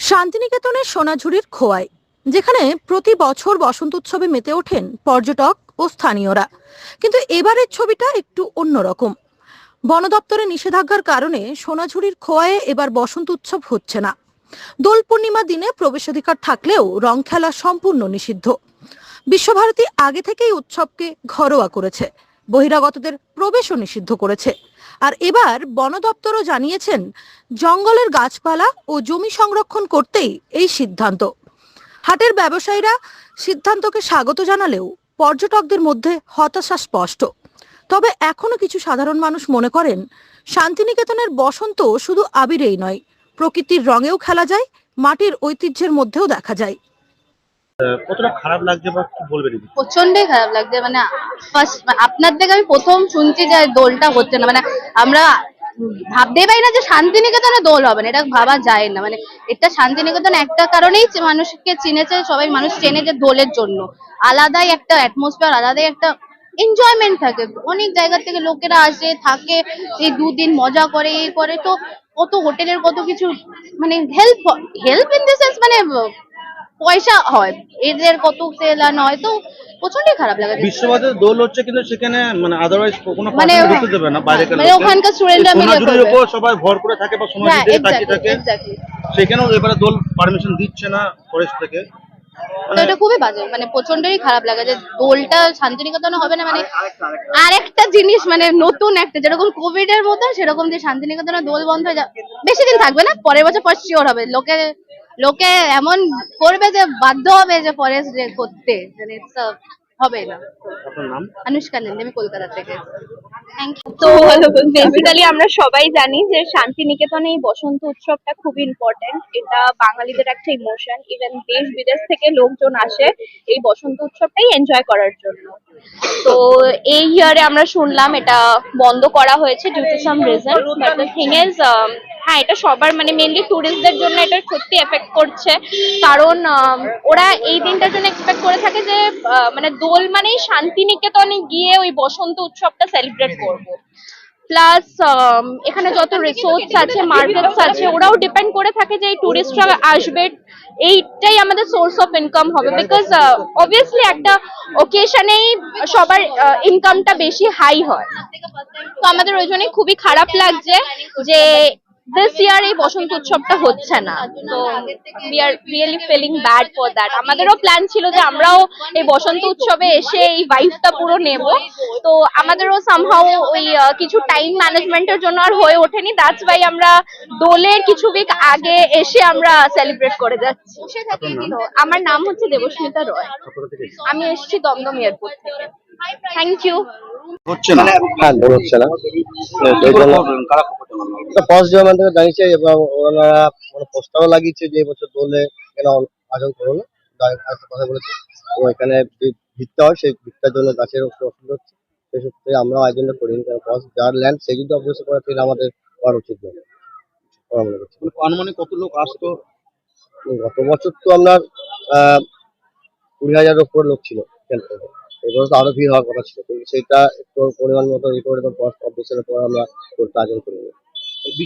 শান্তিনিকেতনের সোনাঝুরির খোয়াই, যেখানে প্রতি বছর বসন্ত উৎসবে মেতে ওঠেন পর্যটক ও স্থানীয়রা। কিন্তু এবারের ছবিটা একটু অন্যরকম। বন দপ্তরের নিষেধাজ্ঞার কারণে সোনাঝুরির খোয়ায়ে এবার বসন্ত উৎসব হচ্ছে না। দোল পূর্ণিমা দিনে প্রবেশাধিকার থাকলেও রং খেলা সম্পূর্ণ নিষিদ্ধ। বিশ্বভারতী আগে থেকেই উৎসবকে ঘরোয়া করেছে। বহিরাগতদের প্রবেশও নিষিদ্ধ করেছে। আর এবার বন দপ্তরও জানিয়েছেন, জঙ্গলের গাছপালা ও জমি সংরক্ষণ করতেই এই সিদ্ধান্ত। হাটের ব্যবসায়ীরা সিদ্ধান্তকে স্বাগত জানালেও পর্যটকদের মধ্যে হতাশা স্পষ্ট। তবে এখনও কিছু সাধারণ মানুষ মনে করেন, শান্তিনিকেতনের বসন্ত শুধু আবিরেই নয়, প্রকৃতির রঙেও খেলা যায়, মাটির ঐতিহ্যের মধ্যেও দেখা যায়। কতটা খারাপ লাগছে বা কি বলবেন প্রচন্ডই খারাপ লাগছে মানে ফার্স্ট আপনার থেকে আমি প্রথম শুনছি যে দোলটা হচ্ছে না মানে আমরা ভাবতেই পারি না যে শান্তিনিকেতনে দোল হবে না, এটা ভাবা যায় না মানে এটা শান্তিনিকেতন একটা কারণেই মানুষকে চিনেছে, সবাই মানুষ চেনে যে দোলের জন্য। আলাদাই একটা অ্যাটমসফিয়ার আলাদাই একটা এনজয়মেন্ট থাকে। অনেক জায়গা থেকে লোকেরা আসে, থাকে, এই দুদিন মজা করে, এই করে, তো কত হোটেলের কত কিছু মানে help help in the sense মানে পয়সা হয়। এদের কত সেল আর নয় তো প্রচন্ডই খারাপ লাগে। বিশ্ববাজারে দোল হচ্ছে কিন্তু সেখানে মানে আদারওয়াইজ কোনো মানে মানে ঢুকতে দেবে না বাইরে মানে ওখানকার স্টুডেন্টরা মিলে করবে। উপর সবাই ভর করে থাকে বা হ্যাঁ সোনাঝুরি থেকে। থাকে সেখানেও এবারে দোল পারমিশন দিচ্ছে না ফরেস্ট থেকে। তো এটা খুবই বাজে মানে প্রচন্ডই খারাপ লাগে যে দোলটা শান্তিনিকেতনে হবে না মানে আরেকটা জিনিস মানে নতুন একটা যেরকম কোভিড এর মতন সেরকম যে শান্তিনিকেতনে দোল বন্ধ হয়ে যাবে বেশি দিন থাকবে না পরের বছর পর শিওর হবে লোকে লোকে এমন করবে যে বাধ্য হবে যে ফরেস্ট ডে করতে মানে হবে না। আপনার নাম? অনুষ্কা নন্দী আমি কলকাতা থেকে। থ্যাংক ইউ তো বেসিক্যালি আমরা সবাই জানি যে শান্তিনিকেতনে এই বসন্ত উৎসবটা খুব ইম্পর্টেন্ট এটা বাঙালিদের একটা ইমোশন ইভেন দেশ বিদেশ থেকে লোকজন আসে এই বসন্ত উৎসবটাই এনজয় করার জন্য। তো এই ইয়ারে আমরা শুনলাম এটা বন্ধ করা হয়েছে due to some reason but the thing is হ্যাঁ এটা সবার মানে মেনলি ট্যুরিস্টদের জন্য এটা সত্যি এফেক্ট করছে। কারণ ওরা এই দিনটার জন্য এক্সপেক্ট করে থাকে যে মানে দোল মানেই শান্তিনিকেতনে গিয়ে ওই বসন্ত উৎসবটা সেলিব্রেট করব। প্লাস এখানে যত রিসোর্টস আছে মার্কেটস আছে, ওরাও ডিপেন্ড করে থাকে যে এই টুরিস্টরা আসবে। এইটাই আমাদের সোর্স অফ ইনকাম হবে। বিকজ অবভিয়াসলি একটা ওকেশনেই সবার ইনকামটা বেশি হাই হয়। তো আমাদের ওই জন্যই খুবই খারাপ লাগছে যে দিস ইয়ার এই বসন্ত উৎসবটা হচ্ছে না। তো we are really feeling bad for that আমাদেরও প্ল্যান ছিল যে আমরাও এই বসন্ত উৎসবে এসে এই ভাইবটা পুরো নেব। তো আমাদেরও সামহাও ওই কিছু টাইম ম্যানেজমেন্টের জন্য আর হয়ে ওঠেনি। দ্যাটস ওয়াই আমরা দোলের কিছু উইক আগে এসে আমরা সেলিব্রেট করে যাচ্ছি। আমার নাম হচ্ছে দেবস্মিতা রয়? আমি এসেছি দমদম এয়ারপোর্ট থেকে। থ্যাংক ইউ হচ্ছে না। হ্যাঁ হচ্ছে না। জন্য জানিয়েছে এবং ওনারা মানে প্রস্তাবও লাগিয়েছে যে এবছর দোলে কেন আয়োজন করো না। একটা কথা বলেছে। এখানে ভিত্তা হয় সেই ভিত্তার জন্য গাছের অসুবিধা হচ্ছে। সেই সূত্রে আমরাও আয়োজনটা করিনি কারণ যার ল্যান্ড সেই যদি অবজেকশন করে তাহলে আমাদের করা উচিত নয়। মনে মানে আনুমানিক কত লোক আসতো? গত বছর তো আপনার আহ, কুড়ি হাজারের উপর লোক ছিল। এবার তো আরও ভিড় হওয়ার কথা ছিল। কিন্তু সেটা একটু পরিমাণ মতো রিপোর্ট এবং ফার্স্ট অফিসের উপর আমরা কাজ করিনি